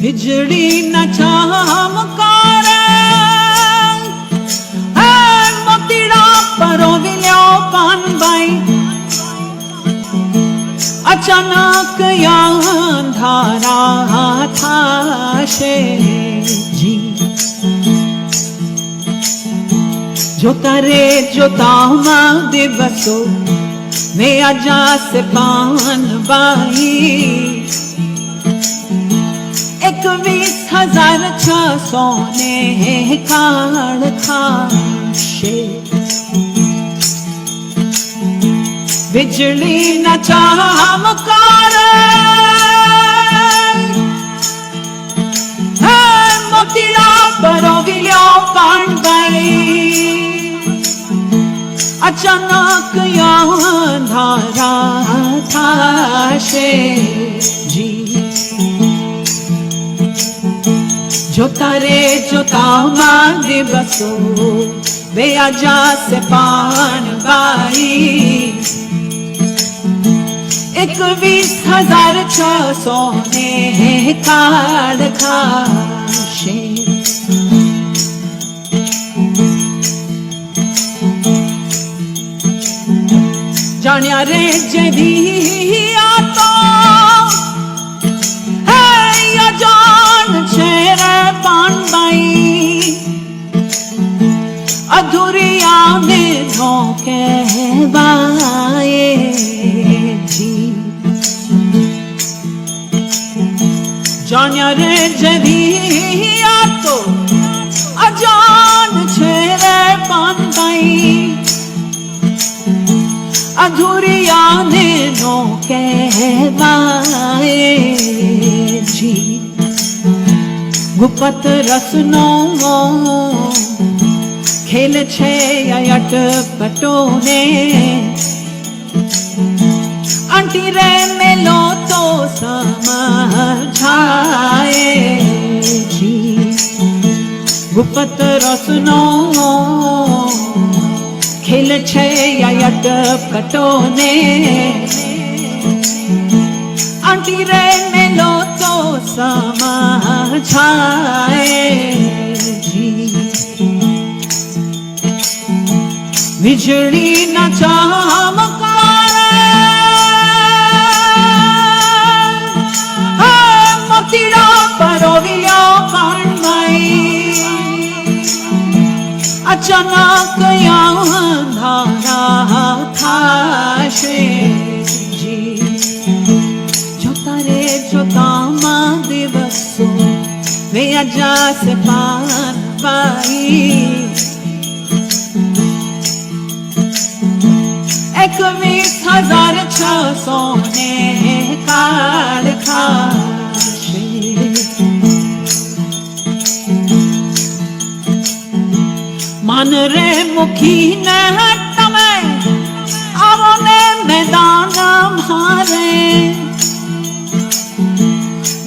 बिजड़ी न छाम कारे हर मोतीड़ा परो विलो कान भाई अचानक या धारा थाशे जी जोतारे जोतामा दिवसो मैं अजा से पान बाई हज़ार छह सोने खाण खाशे बिजली न चमकार मोतीड़ा परो गिलियो पाण भई अचानक या धारा था जी જોતા રે જોતામાં દિવસો બે આજા સે પાનબાઈ એકવીસ હજાર છસો ને કાળ ખાશે જાણ્યા રે જેદી અધૂરી આને નો કહેવાય જી. ગુપત રસનો ખેલ છે અયટ પટોને આંટી રે મેલો તો સમજાય ગુપત રસનો खिल अदब कटोने आंटी रे मिलो तो समा छाए बिजली न चमक परोविया पाण अचानक Venha já se vai एक वीस हजार छ सोने काल खाशे मन रे मुखी नहर हारे।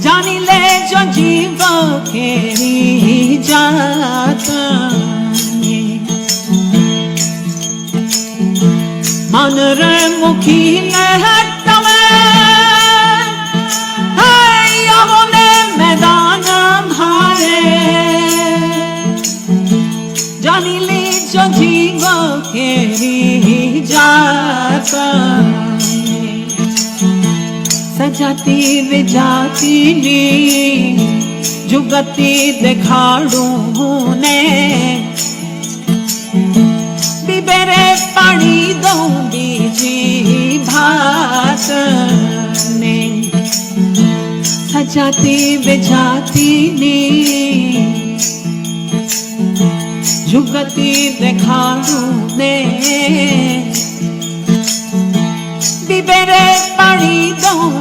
जानी ले जो जीव खेरी जाता मन रे मुखी लहर जानी ले जो जीव खेरी जाता जाती विजाती जुगती देखाडू ने बिबेरे पाणी दऊ जी भात ने। सजाती विजाती ने जुगती देखाडू ने। बिबेरे पाणी दऊ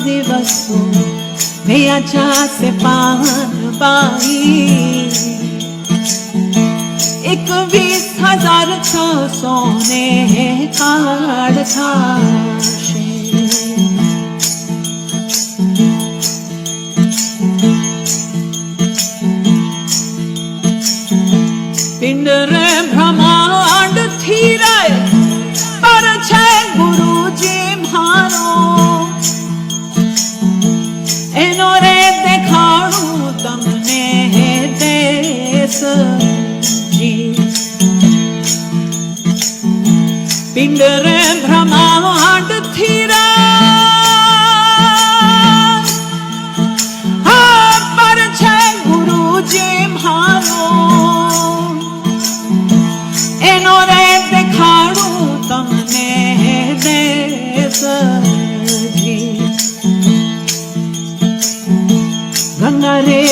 દિવસો થયા જાશે પાર બાઈ એકવીસ હજાર છસો ને કાળ થાશે પિંડર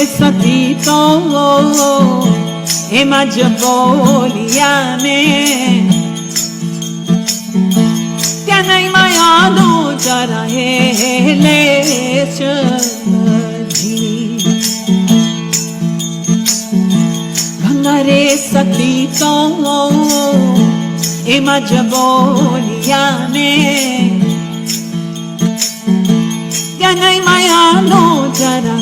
સતી તો એમાં જ બોલિયા ને ત્યાં નહીં માયાનો જરા લે જી ગંગા રે સતી તો એમાં જ બોલિયા ને ત્યાં નહીં માયાનો જરા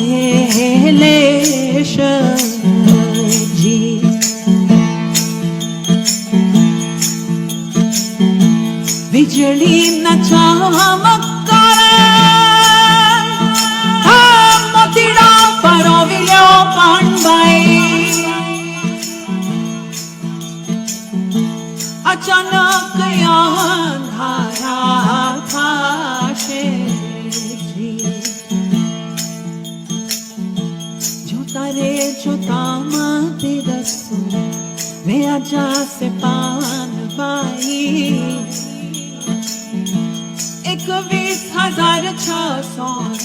Muhammad करे थाम मोतीड़ा अचानक यह धारा था शेरी जोतारे जोतामा तेरा सुन वे आजा से पान Inside a tough song.